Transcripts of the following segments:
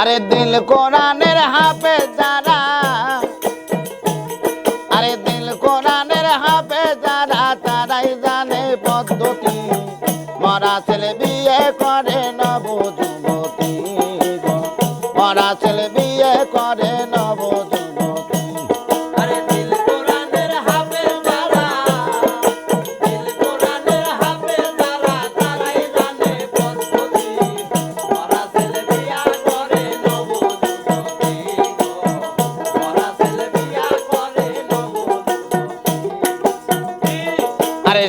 আরে দিল কোরআনের হাফে যারা, আরে দিল কোরআনের হাফে যারা, তারাই জানে পদ্ধতি। মরা ছেলে বিয়ে করে নবযুবতী মরা ছেলে বিয়ে করে নব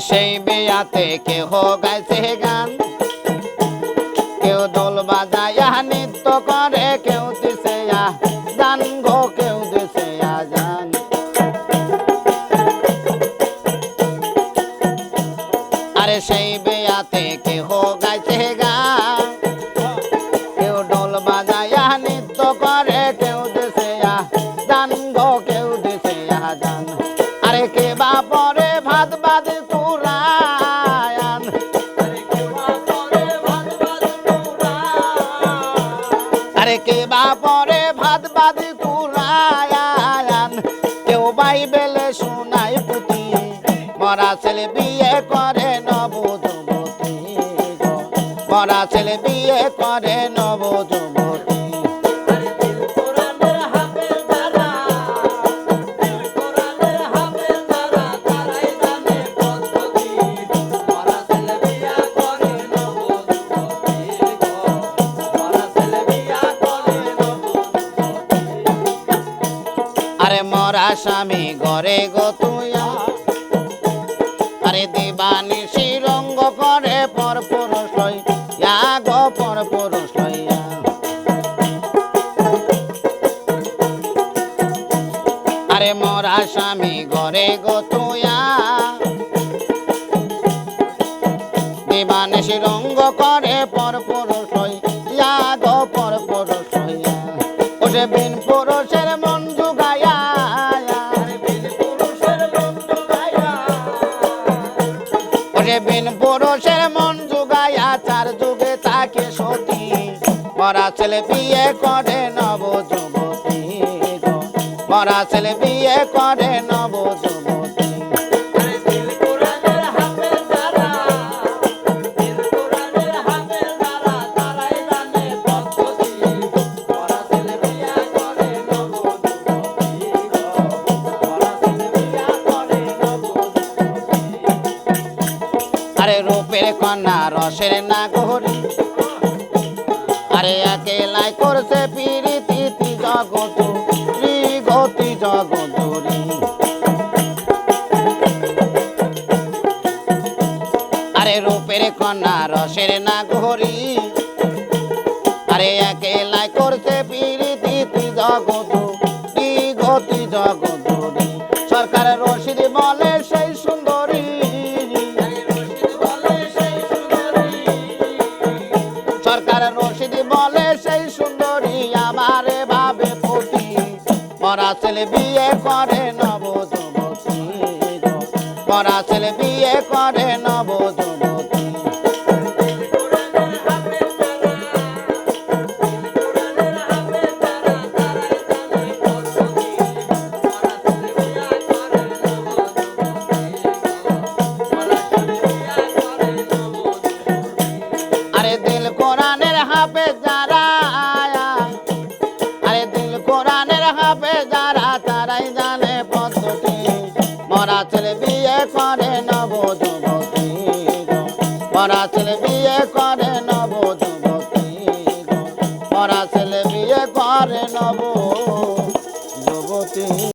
সেই বিয়াতে কেহ গাইছে গান? আরে কে বা পরে ভাত বাদি তুরায়ান কেউ বাইবেলে শোনায় পুতি মরা ছেলে বিয়ে করে নবযুবতী। মরা ছেলে বিয়ে করে নব স্বামী গরে গো তুইয়া আরে দিবানি শিরঙ্গ করে পর পুরুষ লইয়া। গো পর স্বামী করে পর পুরুষ লইয়া। তাকে সতী? মরা ছেলে বিয়ে করে নব যুবতী গো। মরা ছেলে বিয়ে করে নব যুবতী আরে রূপের কন্যা রসের না গহরি আরে একেলাই করছে পিরিতি জগত গতি জগদরি আরে রূপের কন্যা, রসের না গহরি আরে একেলাই করছে পিরিতি বিয়ে করে। তারাই জানে পদ্ধতি। মরা ছেলে বিয়ে করে নবযুবতী মরা ছেলে বিয়ে করে